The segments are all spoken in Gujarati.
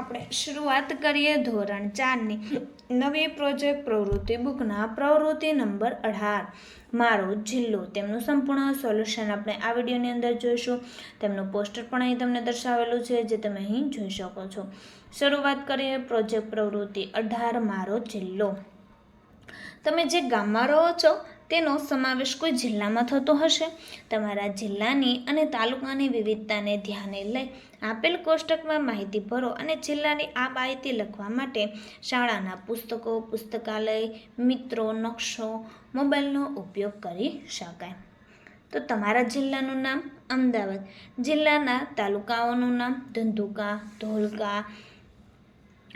આપણે શરૂઆત કરીએ ધોરણ ચારની. નવી પ્રોજેક્ટ પ્રવૃત્તિ બુકના પ્રવૃત્તિ નંબર અઢાર. મારો જિલ્લો. તેમનું સંપૂર્ણ સોલ્યુશન આપણે આ વિડીયોની અંદર જોઈશું. તેમનું પોસ્ટર પણ અહીં તમને દર્શાવેલું છે, જે તમે અહીં જોઈ શકો છો. શરૂઆત કરીએ પ્રોજેક્ટ પ્રવૃત્તિ અઢાર, મારો જિલ્લો. તમે જે ગામમાં રહો છો તેનો સમાવેશ કોઈ જિલ્લામાં થતો હશે? તમારા જિલ્લાની અને તાલુકાની વિવિધતાને ધ્યાને લઈ આપેલ કોષ્ટકમાં માહિતી ભરો અને જિલ્લાની આ માહિતી લખવા માટે શાળાના પુસ્તકો, પુસ્તકાલય, મિત્રો, નકશો, મોબાઈલનો ઉપયોગ કરી શકાય. તો તમારા જિલ્લાનું નામ, અમદાવાદ. જિલ્લાના તાલુકાઓનું નામ, ધંધુકા, ધોલકા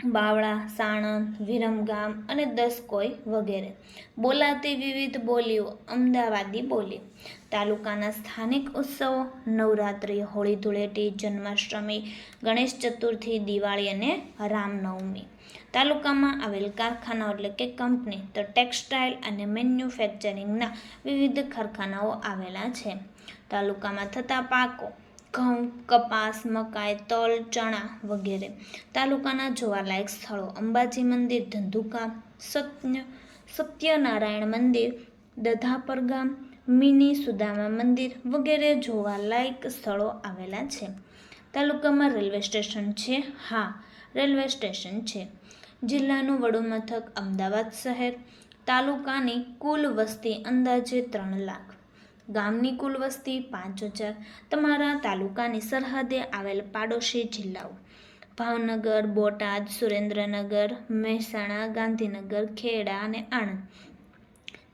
બાવળા, સાણંદ, વિરમગામ અને દસકોઈ વગેરે. બોલાતી વિવિધ બોલીઓ અમદાવાદી બોલી. તાલુકાના સ્થાનિક ઉત્સવો, નવરાત્રિ, હોળી ધૂળેટી, જન્માષ્ટમી, ગણેશ ચતુર્થી, દિવાળી અને રામનવમી. તાલુકામાં આવેલ કારખાનાઓ એટલે કે કંપની, તો ટેક્સટાઇલ અને મેન્યુફેક્ચરિંગના વિવિધ કારખાનાઓ આવેલા છે. તાલુકામાં થતા પાકો ઘઉં, કપાસ, મકાઈ, તલ, ચણા વગેરે. તાલુકાના જોવાલાયક સ્થળો અંબાજી મંદિર, ધંધુકા, સત્ય, સત્યનારાયણ મંદિર, દધાપર ગામ, મિની સુદામા મંદિર વગેરે જોવાલાયક સ્થળો આવેલા છે. તાલુકામાં રેલવે સ્ટેશન છે? હા, રેલવે સ્ટેશન છે. જિલ્લાનું વડું મથક અમદાવાદ શહેર. તાલુકાની કુલ વસ્તી અંદાજે ત્રણ લાખ. ગામની કુલ વસ્તી પાંચ હજાર. તમારા તાલુકાની સરહદે આવેલ પાડોશી જિલ્લાઓ. ભાવનગર, બોટાદ, સુરેન્દ્રનગર, મહેસાણા, ગાંધીનગર, ખેડા અને આણંદ.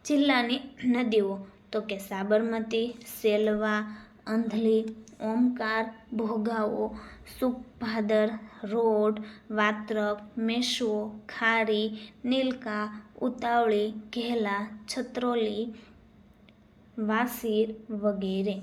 જિલ્લાની નદીઓ તો કે સાબરમતી, સેલવા, અંધલી, ઓમકાર, ભોગાવો, સુખભાદર, રોડ વાત્રક મેશ્વો ખારી, નીલકા, ઉતાવળી, ઘેલા, છત્રોલી વાસીર વગેરે.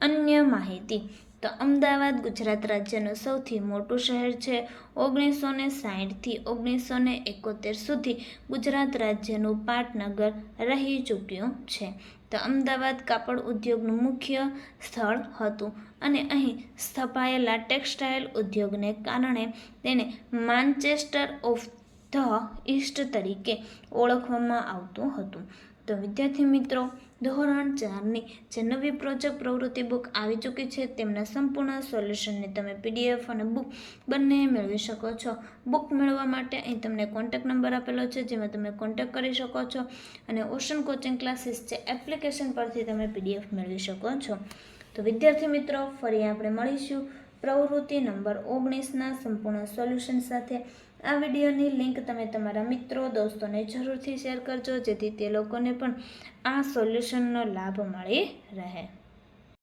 અન્ય માહિતી. તો અમદાવાદ ગુજરાત રાજ્યનું સૌથી મોટું શહેર છે ઓગણીસો ને સાહીઠથી ઓગણીસો ને એકોતેર સુધી ગુજરાત રાજ્યનું પાટનગર રહી ચૂક્યું છે. તો અમદાવાદ કાપડ ઉદ્યોગનું મુખ્ય સ્થળ હતું અને અહીં સ્થપાયેલા ટેક્સટાઇલ ઉદ્યોગને કારણે તેને માન્ચેસ્ટર ઓફ ધ ઈસ્ટ તરીકે ઓળખવામાં આવતું હતું. તો વિદ્યાર્થી મિત્રો, ધોરણ ચારની જે નવી પ્રોજેક્ટ પ્રવૃત્તિ બુક આવી ચૂકી છે, તેમના સંપૂર્ણ સોલ્યુશનને તમે પીડીએફ અને બુક બંને મેળવી શકો છો. બુક મેળવવા માટે અહીં તમને કોન્ટેક નંબર આપેલો છે, જેમાં તમે કોન્ટેક કરી શકો છો અને ઓશન કોચિંગ ક્લાસીસ છે એપ્લિકેશન પરથી તમે પીડીએફ મેળવી શકો છો. તો વિદ્યાર્થી મિત્રો, ફરી આપણે મળીશું. પ્રવૃત્તિ નંબર ઓગણીસના સંપૂર્ણ સોલ્યુશન સાથે આ વિડીયોની લિંક તમે તમારા મિત્રો, દોસ્તોને જરૂરથી શેર કરજો, જેથી તે લોકોને પણ આ સોલ્યુશનનો લાભ મળી રહે.